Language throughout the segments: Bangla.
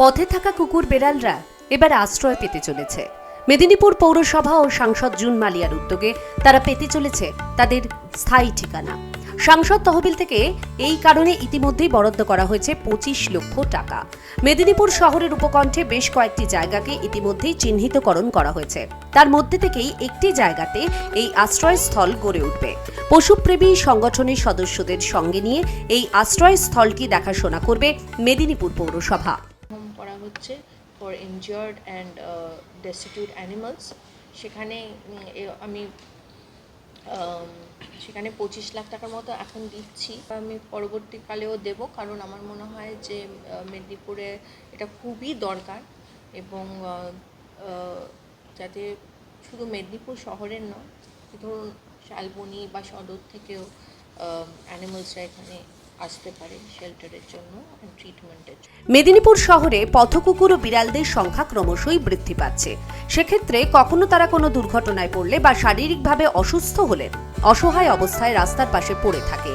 পথে থাকা কুকুর বেড়ালরা এবার আশ্রয় পেতে চলেছে। মেদিনীপুর পৌরসভা ও সাংসদ জুন মালিয়ার উদ্যোগে তারা পেতে চলেছে তাদের স্থায়ী ঠিকানা। সাংসদ তহবিল থেকে এই কারণে ইতিমধ্যেই বরাদ্দ করা হয়েছে পঁচিশ লক্ষ টাকা। মেদিনীপুর শহরের উপকণ্ঠে বেশ কয়েকটি জায়গাকে ইতিমধ্যেই চিহ্নিতকরণ করা হয়েছে। তার মধ্যে থেকেই একটি জায়গাতে এই আশ্রয়স্থল গড়ে উঠবে। পশুপ্রেমী সংগঠনের সদস্যদের সঙ্গে নিয়ে এই আশ্রয়স্থলটি দেখাশোনা করবে মেদিনীপুর পৌরসভা। হচ্ছে for injured and destitute animals সেখানে আমি সেখানে পঁচিশ লাখ টাকার মতো এখন দিচ্ছি। আমি পরবর্তীকালেও দেব, কারণ আমার মনে হয় যে মেদিনীপুরে এটা খুবই দরকার এবং যাতে শুধু মেদিনীপুর শহরের নয়, ধরুন শালবনি বা সদর থেকেও অ্যানিমালসরা এখানে আসতে পারে শেল্টারের জন্য ট্রিটমেন্টের জন্য। মেদিনীপুর শহরে পথকুকুর ও বিড়ালদের সংখ্যা ক্রমশই বৃদ্ধি পাচ্ছে। সেক্ষেত্রে কখনো তারা কোনো দুর্ঘটনায় পড়লে বা শারীরিকভাবে অসুস্থ হলে অসহায় অবস্থায় রাস্তার পাশে পড়ে থাকে।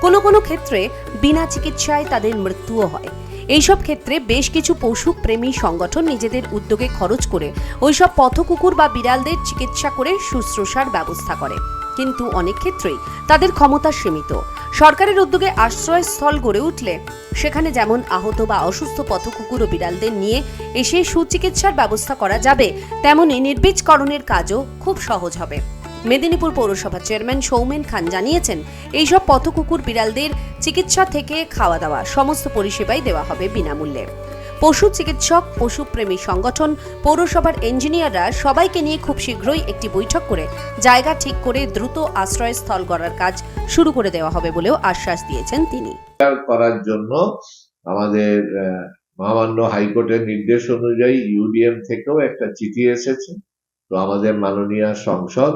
কোনো কোনো ক্ষেত্রে বিনা চিকিৎসায় তাদের মৃত্যুও হয়। এইসব ক্ষেত্রে বেশ কিছু পশু প্রেমী সংগঠন নিজেদের উদ্যোগে খরচ করে ওইসব পথকুকুর বা বিড়ালদের চিকিৎসা করে শুশ্রূষার ব্যবস্থা করে। কিন্তু অনেক ক্ষেত্রেই তাদের ক্ষমতা সীমিত। সরকারের উদ্যোগে আশ্রয়স্থল গড়ে উঠলে সেখানে যেমন আহত বা অসুস্থ পথকুকুর ও বিড়ালদের নিয়ে এসে সুচিকিৎসার ব্যবস্থা করা যাবে তেমনি নির্বীজকরণের কাজও খুব সহজ হবে। মেদিনীপুর পৌরসভা চেয়ারম্যান সৌমেন খান জানিয়েছেন, এইসব পথকুকুর বিড়ালদের চিকিৎসা থেকে খাওয়া দাওয়া সমস্ত পরিষেবাই দেওয়া হবে বিনামূল্যে। পশু চিকিৎসক, পশুপ্রেমী সংগঠন, পৌরসভার ইঞ্জিনিয়াররা সবাইকে নিয়ে খুব শীঘ্রই একটি বৈঠক করে জায়গা ঠিক করে দ্রুত আশ্রয়স্থল গড়ার কাজ শুরু করে দেওয়া হবে বলেও আশ্বাস দিয়েছেন তিনি। করার জন্য আমাদের মহামান্য হাইকোর্টের নির্দেশ অনুযায়ী ইউডিএম থেকেও একটা চিঠি এসেছে। তো আমাদের মাননীয় সংসদ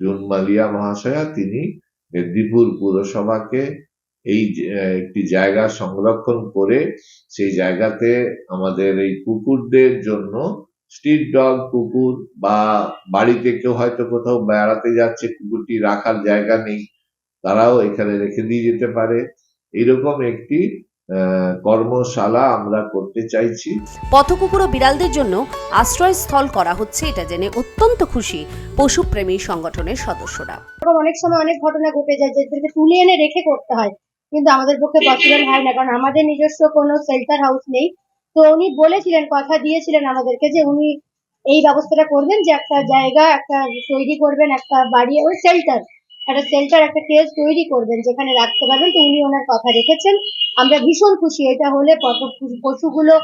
জুন মালিয়া মহাশয়া, তিনি মেদিনীপুর পুরসভাকে এই একটি জায়গা সংরক্ষণ করে সেই জায়গাতে আমাদের এই কুকুরদের জন্য স্ট্রিট ডগ কুকুর বা বাড়িতে কেউ হয়তো কোথাও বেড়াতে যাচ্ছে, কুকুরটি রাখার জায়গা নেই। তারাও এখানে রেখে দিয়ে যেতে পারে। এরকম একটি আহ, কর্মশালা আমরা করতে চাইছি। পথকুকুর ও বিড়ালদের জন্য আশ্রয়স্থল করা হচ্ছে এটা জেনে অত্যন্ত খুশি পশুপ্রেমী সংগঠনের সদস্যরা। এরকম অনেক সময় অনেক ঘটনা ঘটে যায় যেদেরকে তুলে এনে রেখে করতে হয়। কিন্তু আমাদের পক্ষে পসিবল হয় না কারণ আমাদের নিজস্ব কোনো শেল্টার হাউস নেই। তো উনি বলেছিলেন কথা দিয়েছিলেন আমাদেরকে যে উনি এই ব্যবস্থাটা করবেন যে একটা জায়গা একটা তৈরি করবেন একটা বাড়ি ওই শেল্টার একটা সেন্টার একটা কেস তৈরি করবেন যেখানে রাখতে পারবেন। তো উনি ওনার কথা রেখেছেন। আমরা ভীষণ খুশি, এটা হলে পশুগুলো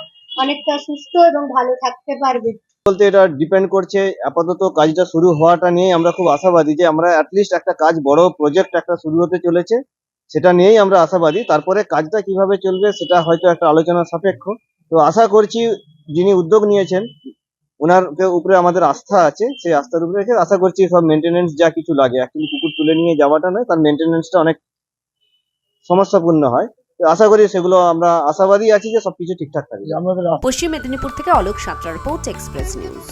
অনেকটা সুস্থ এবং ভালো থাকতে পারবে। বলতে এটা ডিপেন্ড করছে, আপাতত কাজটা শুরু হওয়াটা নিয়ে আমরা খুব আশাবাদী যে আমরা অ্যাটলিস্ট একটা কাজ, বড় প্রজেক্ট একটা শুরু হতে চলেছে। সেটা নিয়েই আমরা আশাবাদী। তারপরে কাজটা কীভাবে চলবে সেটা হয়তো একটা আলোচনা সাপেক্ষ। তো আশা করছি যিনি উদ্যোগ নিয়েছেন ওনার উপরে আমাদের আস্থা আছে, সেই আস্থার উপরে রেখে আশা করছি সব মেনটেনেন্স যা কিছু লাগে অ্যাকচুয়ালি কুকুর তুলে নিয়ে যাওয়াটা নয়, তার মেনটেনেন্সটা অনেক সমস্যাপূর্ণ হয়। আশা করি সেগুলো আমরা আশাবাদী আছি যে সবকিছু ঠিকঠাক থাকবে। পশ্চিম মেদিনীপুর থেকে Alok Santra report, express news.